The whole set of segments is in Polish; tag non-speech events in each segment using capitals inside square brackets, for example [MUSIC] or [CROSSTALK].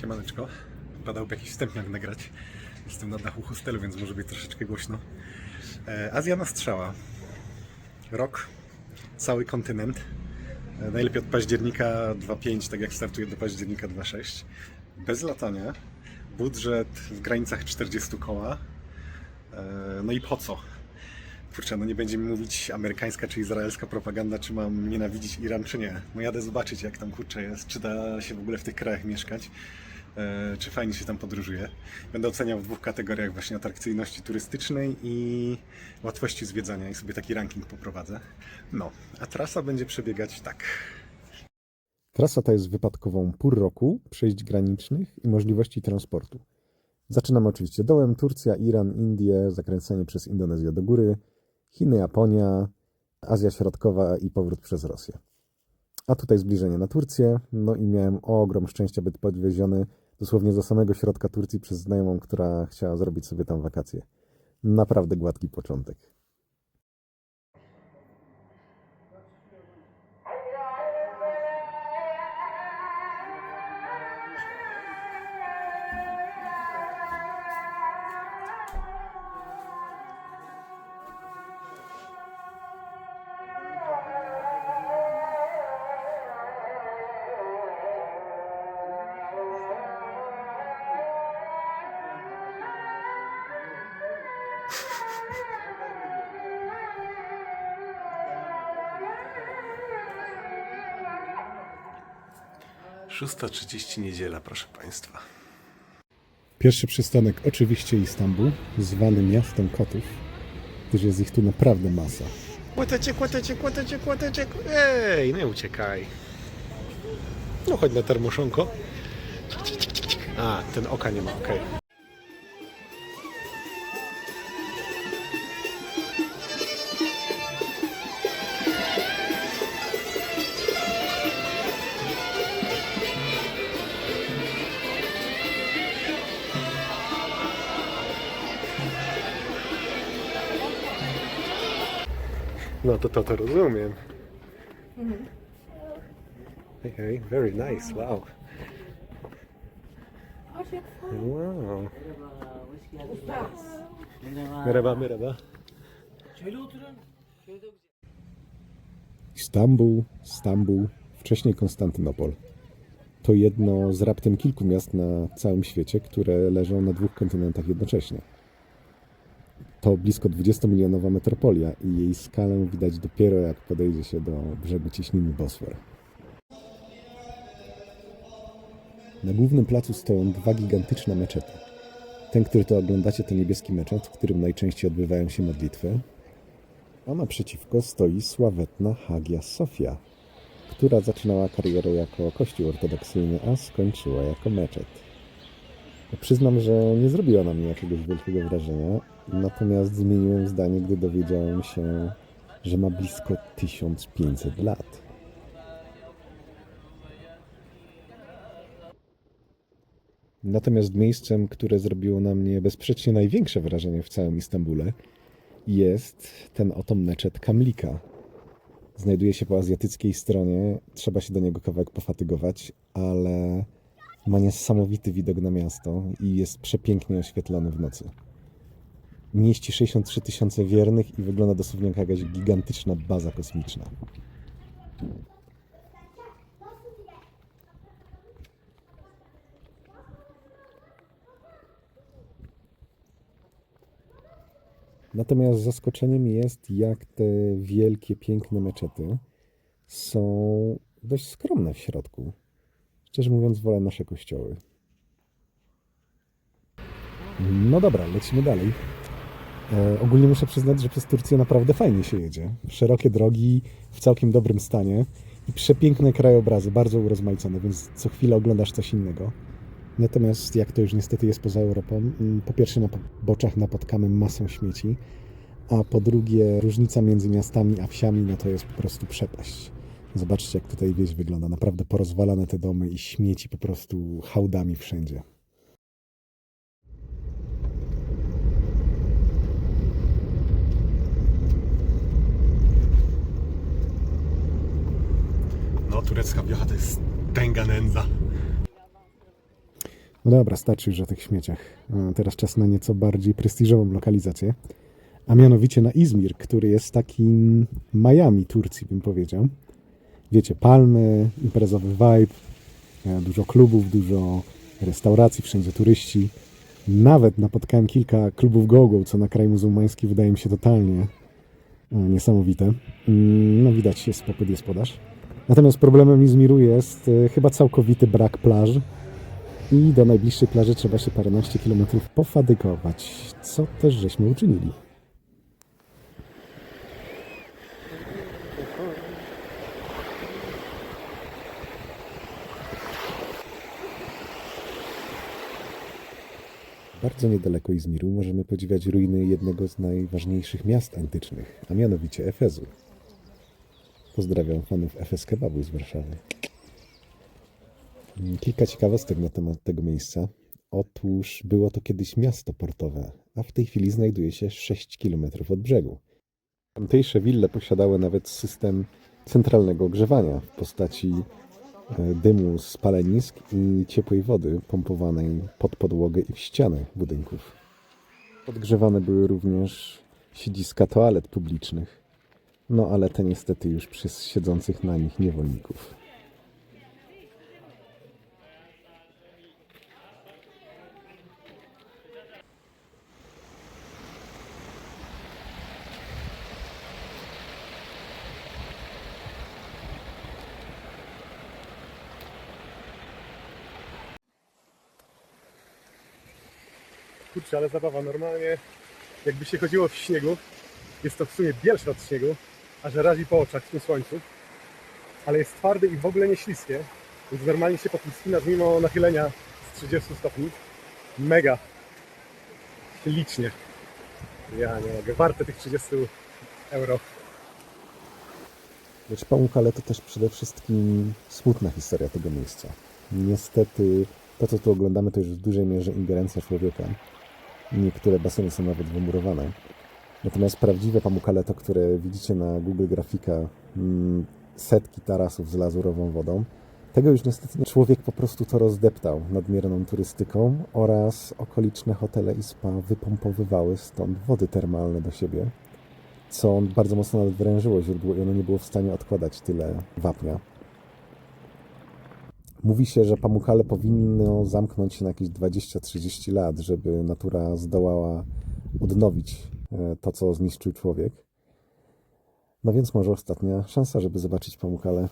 Siemaneczko. Padałby jakiś wstępniak nagrać. Jestem na dachu hostelu, więc może być troszeczkę głośno. E, Azja na strzała. Rok, cały kontynent. E, najlepiej od października 2.5, tak jak startuje do października 2.6. Bez latania. Budżet w granicach 40 koła. E, no i po co? Kurczę, no nie będziemy mówić amerykańska czy izraelska propaganda, czy mam nienawidzić Iran, czy nie. No jadę zobaczyć, jak tam kurczę jest, czy da się w ogóle w tych krajach mieszkać, czy fajnie się tam podróżuje. Będę oceniał w dwóch kategoriach właśnie atrakcyjności turystycznej i łatwości zwiedzania i sobie taki ranking poprowadzę. No, a trasa będzie przebiegać tak. Trasa ta jest wypadkową pór roku, przejść granicznych i możliwości transportu. Zaczynamy oczywiście dołem Turcja, Iran, Indie, zakręcenie przez Indonezję do góry, Chiny, Japonia, Azja Środkowa i powrót przez Rosję. A tutaj zbliżenie na Turcję, no i miałem ogrom szczęścia być podwieziony dosłownie do samego środka Turcji przez znajomą, która chciała zrobić sobie tam wakacje. Naprawdę gładki początek. Szósta trzydzieści niedziela, proszę Państwa. Pierwszy przystanek oczywiście Istanbul, zwany miastem kotów, gdyż jest ich tu naprawdę masa. Kłateczek, kłateczek, kłateczek, kłateczek. Ej, nie uciekaj. No chodź na termoszonko. A, ten oka nie ma, okej. No to to, to rozumiem. Hej, hej, very nice, wow. Wow. Merhaba, merhaba. Istanbul, Stambuł, wcześniej Konstantynopol. To jedno z raptem kilku miast na całym świecie, które leżą na dwóch kontynentach jednocześnie. To blisko 20-milionowa metropolia i jej skalę widać dopiero jak podejdzie się do brzegu cieśniny Bosfor. Na głównym placu stoją dwa gigantyczne meczety. Ten, który to oglądacie, to niebieski meczet, w którym najczęściej odbywają się modlitwy, a naprzeciwko stoi sławetna Hagia Sofia, która zaczynała karierę jako kościół ortodoksyjny, a skończyła jako meczet. Przyznam, że nie zrobiła na mnie jakiegoś wielkiego wrażenia, natomiast zmieniłem zdanie, gdy dowiedziałem się, że ma blisko 1500 lat. Natomiast miejscem, które zrobiło na mnie bezsprzecznie największe wrażenie w całym Istambule, jest ten oto meczet Kamlika. Znajduje się po azjatyckiej stronie, trzeba się do niego kawałek pofatygować, ale ma niesamowity widok na miasto i jest przepięknie oświetlony w nocy. Mieści 63 tysiące wiernych i wygląda dosłownie jak jakaś gigantyczna baza kosmiczna. Natomiast zaskoczeniem jest, jak te wielkie, piękne meczety są dość skromne w środku. Szczerze mówiąc, wolę nasze kościoły. No dobra, lecimy dalej. E, ogólnie muszę przyznać, że przez Turcję naprawdę fajnie się jedzie. Szerokie drogi, w całkiem dobrym stanie i przepiękne krajobrazy, bardzo urozmaicone, więc co chwilę oglądasz coś innego. Natomiast jak to już niestety jest poza Europą, mm, po pierwsze na boczach napotkamy masę śmieci, a po drugie różnica między miastami a wsiami, no to jest po prostu przepaść. Zobaczcie jak tutaj wieś wygląda, naprawdę porozwalane te domy i śmieci po prostu hałdami wszędzie. No, turecka wiocha to jest tęga nędza. No dobra, starczy już o tych śmieciach. Teraz czas na nieco bardziej prestiżową lokalizację, a mianowicie na Izmir, który jest takim Miami Turcji, bym powiedział. Wiecie, palmy, imprezowy vibe, e, dużo klubów, dużo restauracji, wszędzie turyści. Nawet napotkałem kilka klubów go-go, co na kraj muzułmański wydaje mi się totalnie e, niesamowite. Mm, No widać, jest popyt, jest podaż. Natomiast problemem Izmiru jest e, chyba całkowity brak plaż i do najbliższej plaży trzeba się paręnaście kilometrów pofadykować, co też żeśmy uczynili. Bardzo niedaleko Izmiru możemy podziwiać ruiny jednego z najważniejszych miast antycznych, a mianowicie Efezu. Pozdrawiam fanów Efes Kebabu z Warszawy. Kilka ciekawostek na temat tego miejsca. Otóż było to kiedyś miasto portowe, a w tej chwili znajduje się 6 km od brzegu. Tamtejsze wille posiadały nawet system centralnego ogrzewania w postaci dymu z palenisk i ciepłej wody pompowanej pod podłogę i w ściany budynków. Podgrzewane były również siedziska toalet publicznych, no ale te niestety już przez siedzących na nich niewolników. Kurczę, ale zabawa normalnie. Jakby się chodziło w śniegu, jest to w sumie bielsze od śniegu, a że razi po oczach w tym słońcu, ale jest twardy i w ogóle nie śliskie, więc normalnie się po tym spinasz mimo nachylenia z 30 stopni. Mega licznie. Ja nie mogę. Warte tych 30 euro. Lecz Pamukkale to też przede wszystkim smutna historia tego miejsca. Niestety to, co tu oglądamy, to już w dużej mierze ingerencja człowieka. Niektóre baseny są nawet wymurowane. Natomiast prawdziwe Pamukkale to, które widzicie na Google Grafika, mm, setki tarasów z lazurową wodą. Tego już niestety człowiek po prostu to rozdeptał nadmierną turystyką oraz okoliczne hotele i spa wypompowywały stąd wody termalne do siebie co bardzo mocno nadwrężyło źródło i ono nie było w stanie odkładać tyle wapnia. Mówi się, że Pamukkale powinno zamknąć się na jakieś 20-30 lat, żeby natura zdołała odnowić e, to, co zniszczył człowiek. No więc może ostatnia szansa, żeby zobaczyć Pamukkale.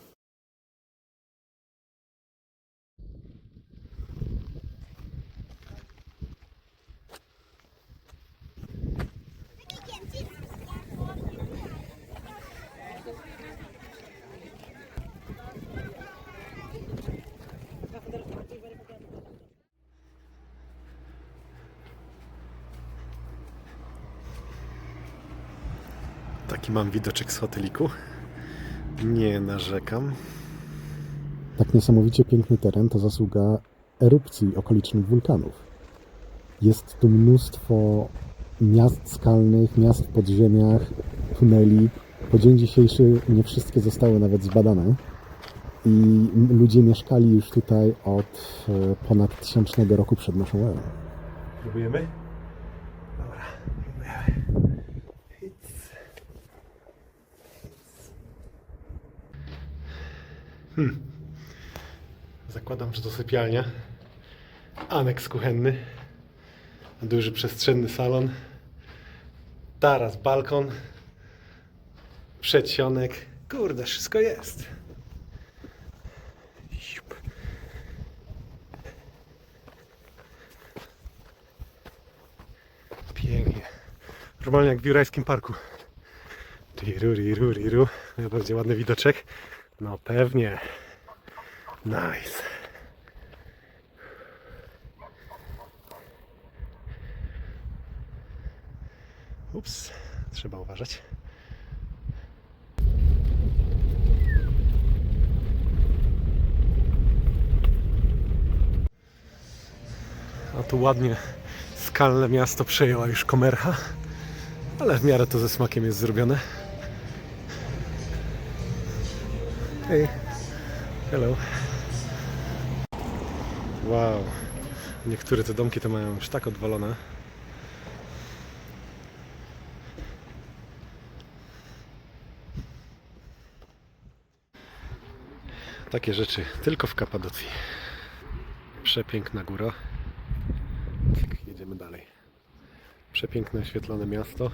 Taki mam widoczek z hoteliku. Nie narzekam. Tak niesamowicie piękny teren to zasługa erupcji okolicznych wulkanów. Jest tu mnóstwo miast skalnych, miast w podziemiach, tuneli. Po dzień dzisiejszy nie wszystkie zostały nawet zbadane. I ludzie mieszkali już tutaj od e, ponad tysiącznego roku przed naszą erą. Próbujemy? Dobra, próbujemy. Zakładam, że to sypialnia. Aneks kuchenny. Duży przestrzenny salon. Taras, balkon. Przedsionek. Kurde, wszystko jest. Pięknie. Normalnie jak w Jurajskim Parku. Tiru, riru, riru. Najbardziej ładny widoczek. No pewnie. Nice. Ups, trzeba uważać. A tu ładnie skalne miasto przejęła już komercha, ale w miarę to ze smakiem jest zrobione. Hej, hello. Wow. Niektóre te domki to mają już tak odwalone. Takie rzeczy tylko w Kapadocji. Przepiękna góra. Jedziemy dalej. Przepiękne, oświetlone miasto.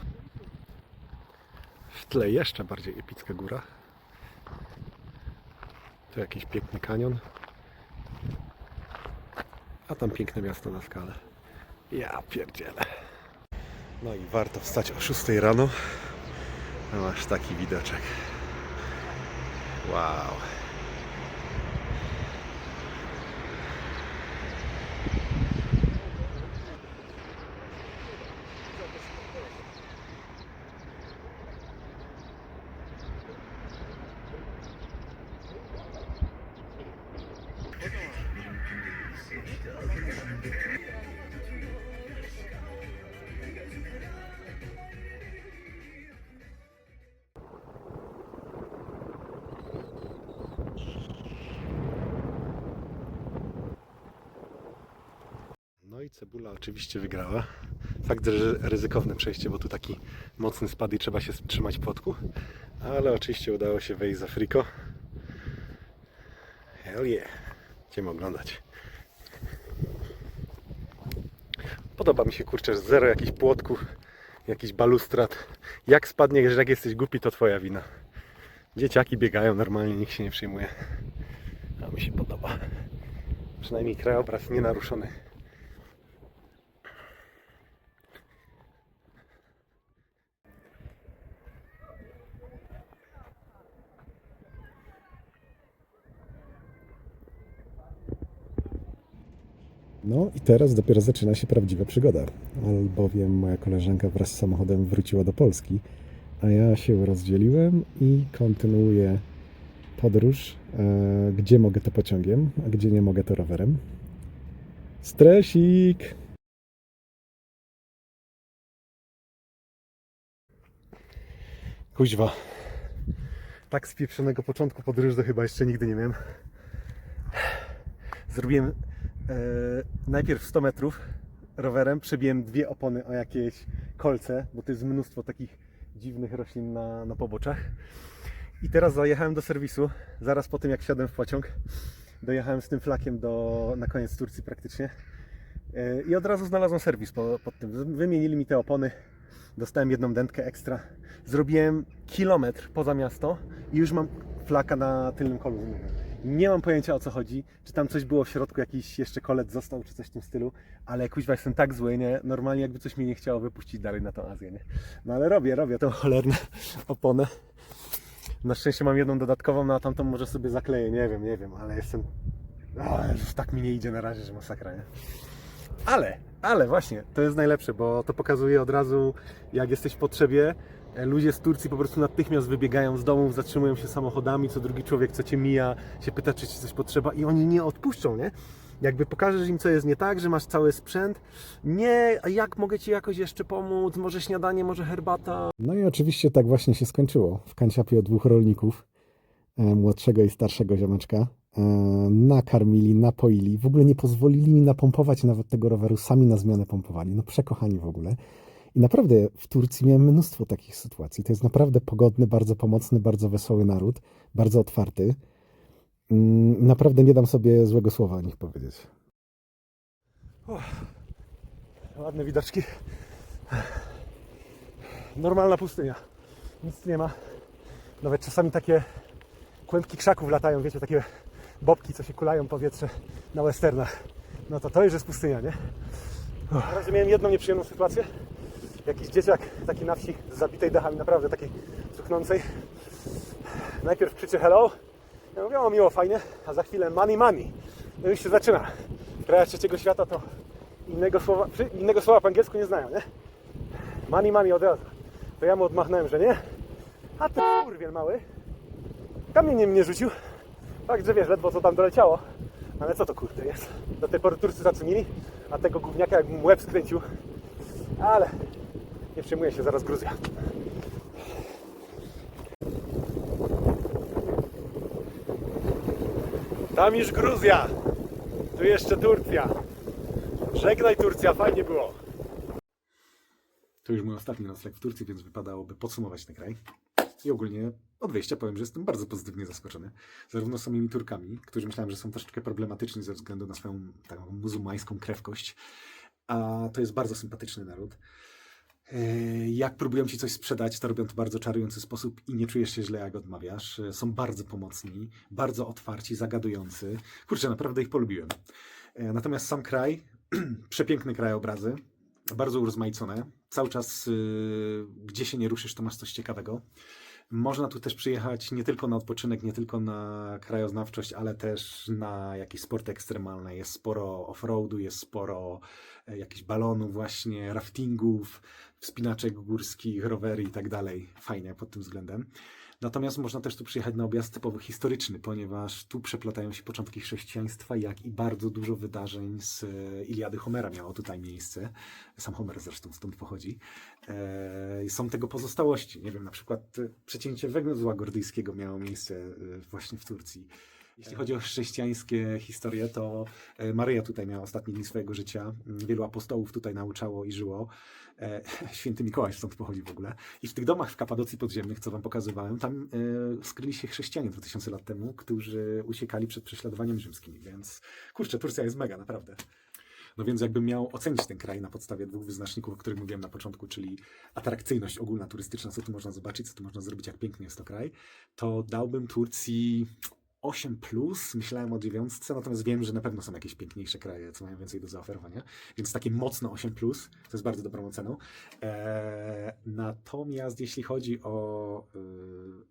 W tle jeszcze bardziej epicka góra. Tu jakiś piękny kanion. A tam piękne miasto na skalę. Ja pierdzielę. No i warto wstać o 6 rano. A masz taki widoczek. Wow. No i cebula oczywiście wygrała. Fakt, że ryzykowne przejście, bo tu taki mocny spad i trzeba się trzymać płotku. Ale oczywiście udało się wejść za friko. Hell yeah. Będziemy oglądać. Podoba mi się kurczę, że zero jakichś płotków, jakichś balustrad. Jak spadniesz, że jak jesteś głupi, to twoja wina. Dzieciaki biegają normalnie, nikt się nie przejmuje. A mi się podoba. Przynajmniej krajobraz nienaruszony. No i teraz dopiero zaczyna się prawdziwa przygoda, albowiem moja koleżanka wraz z samochodem wróciła do Polski, a ja się rozdzieliłem i kontynuuję podróż, e, gdzie mogę to pociągiem, a gdzie nie mogę to rowerem. Stresik! Kuźwa. Tak spieprzonego początku podróży to chyba jeszcze nigdy nie miałem. Zrobiłem najpierw 100 metrów rowerem, przebiłem dwie opony o jakieś kolce, bo to jest mnóstwo takich dziwnych roślin na, na poboczach. I teraz zajechałem do serwisu, zaraz po tym jak wsiadłem w pociąg. Dojechałem z tym flakiem do, na koniec Turcji praktycznie. E, I od razu znalazłem serwis po, pod tym. Wymienili mi te opony, dostałem jedną dętkę ekstra. Zrobiłem kilometr poza miasto i już mam flaka na tylnym kolu. Nie mam pojęcia o co chodzi, czy tam coś było w środku, jakiś jeszcze kolec został, czy coś w tym stylu, ale kuźwa jestem tak zły, nie? Normalnie jakby coś mnie nie chciało wypuścić dalej na tą Azję, nie? No ale robię, robię tą cholerne [LAUGHS] oponę. Na szczęście mam jedną dodatkową, no a tamtą może sobie zakleję, nie wiem, nie wiem, ale jestem... O, tak mi nie idzie na razie, że masakra, nie? Ale, ale właśnie, to jest najlepsze, bo to pokazuje od razu, jak jesteś w potrzebie. E, Ludzie z Turcji po prostu natychmiast wybiegają z domów, zatrzymują się samochodami, co drugi człowiek, co cię mija, się pyta, czy ci coś potrzeba i oni nie odpuszczą, nie? Jakby pokażesz im, co jest nie tak, że masz cały sprzęt. Nie, a jak mogę ci jakoś jeszcze pomóc? Może śniadanie, może herbata? No i oczywiście tak właśnie się skończyło. W kanciapie dwóch rolników, e, młodszego i starszego ziomeczka, e, nakarmili, napoili. W ogóle nie pozwolili mi napompować nawet tego roweru, sami na zmianę pompowali. No przekochani w ogóle. I naprawdę w Turcji miałem mnóstwo takich sytuacji. To jest naprawdę pogodny, bardzo pomocny, bardzo wesoły naród, bardzo otwarty. Mm, Naprawdę nie dam sobie złego słowa o nich powiedzieć. Ładne widoczki. Normalna pustynia. Nic nie ma. Nawet czasami takie kłębki krzaków latają, wiecie, takie bobki, co się kulają powietrze na westernach. No to to już jest pustynia, nie? Na miałem jedną nieprzyjemną sytuację. Jakiś dzieciak taki na wsi z zabitej dachami, naprawdę takiej cuchnącej. Najpierw krzyczy hello. Ja mówię, o miło, fajnie, a za chwilę money, money. No już się zaczyna. W krajach trzeciego świata to innego słowa, innego słowa po angielsku nie znają, nie? Money, money od razu. To ja mu odmachnąłem, że nie. A ten kurwiel mały kamieniem mnie rzucił. Fakt, że wiesz, ledwo co tam doleciało. Ale co to kurde jest? Do tej pory Turcy zaczynili, a tego gówniaka jakbym łeb skręcił. Ale nie przejmuję się, zaraz Gruzja. Tam już Gruzja. Tu jeszcze Turcja. Żegnaj Turcja, fajnie było. To już mój ostatni nocleg w Turcji, więc wypadałoby podsumować ten kraj. I ogólnie od wyjścia powiem, że jestem bardzo pozytywnie zaskoczony. Zarówno samymi Turkami, którzy myślałem, że są troszeczkę problematyczni ze względu na swoją taką muzułmańską krewkość, a to jest bardzo sympatyczny naród. E, Jak próbują ci coś sprzedać, to robią to w bardzo czarujący sposób i nie czujesz się źle, jak odmawiasz. E, Są bardzo pomocni, bardzo otwarci, zagadujący. Kurczę, naprawdę ich polubiłem. E, Natomiast sam kraj, [CLEARS THROAT] przepiękne krajobrazy, bardzo urozmaicone. Cały czas, gdzie się nie ruszysz, to masz coś ciekawego. Można tu też przyjechać nie tylko na odpoczynek, nie tylko na krajoznawczość, ale też na jakieś sporty ekstremalne. Jest sporo offroadu, jest sporo e, jakichś balonów właśnie, raftingów, wspinaczek górskich, rowery i tak dalej. Fajnie pod tym względem. Natomiast można też tu przyjechać na objazd typowy historyczny, ponieważ tu przeplatają się początki chrześcijaństwa, jak i bardzo dużo wydarzeń z e, Iliady Homera miało tutaj miejsce. Sam Homer zresztą stąd pochodzi. E, Są tego pozostałości. Nie wiem, na przykład e, przecięcie węzła gordyjskiego miało miejsce właśnie w Turcji. Jeśli chodzi o chrześcijańskie historie, to e, Maryja tutaj miała ostatnie dni swojego życia. Wielu apostołów tutaj nauczało i żyło. E, [LAUGHS] Święty Mikołaj stąd pochodzi w ogóle. I w tych domach w Kapadocji podziemnych, co wam pokazywałem, tam e, skryli się chrześcijanie 2000 lat temu, którzy uciekali przed prześladowaniami rzymskimi. Więc kurczę, Turcja jest mega, naprawdę. No więc jakbym miał ocenić ten kraj na podstawie dwóch wyznaczników, o których mówiłem na początku, czyli atrakcyjność ogólna turystyczna, co tu można zobaczyć, co tu można zrobić, jak piękny jest to kraj, to dałbym Turcji 8 plus, myślałem o dziewiątce, natomiast wiem, że na pewno są jakieś piękniejsze kraje, co mają więcej do zaoferowania, więc takie mocno 8 plus, to jest bardzo dobrą oceną. Eee, natomiast jeśli chodzi o y,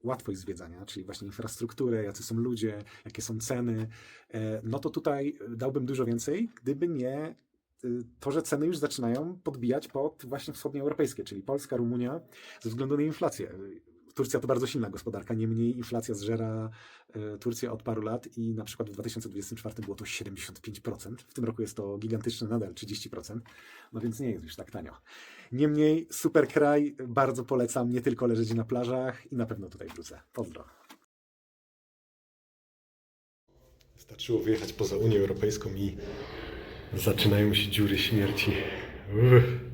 łatwość zwiedzania, czyli właśnie infrastrukturę, jacy są ludzie, jakie są ceny, e, no to tutaj dałbym dużo więcej, gdyby nie y, to, że ceny już zaczynają podbijać pod właśnie wschodnioeuropejskie, czyli Polska, Rumunia, ze względu na inflację. Turcja to bardzo silna gospodarka, niemniej inflacja zżera e, Turcję od paru lat i na przykład w 2024 było to 75%. W tym roku jest to gigantyczne nadal 30%, no więc nie jest już tak tanio. Niemniej super kraj, bardzo polecam nie tylko leżeć na plażach i na pewno tutaj wrócę. Pozdro. Wystarczyło wyjechać poza Unię Europejską i zaczynają się dziury śmierci. Uff.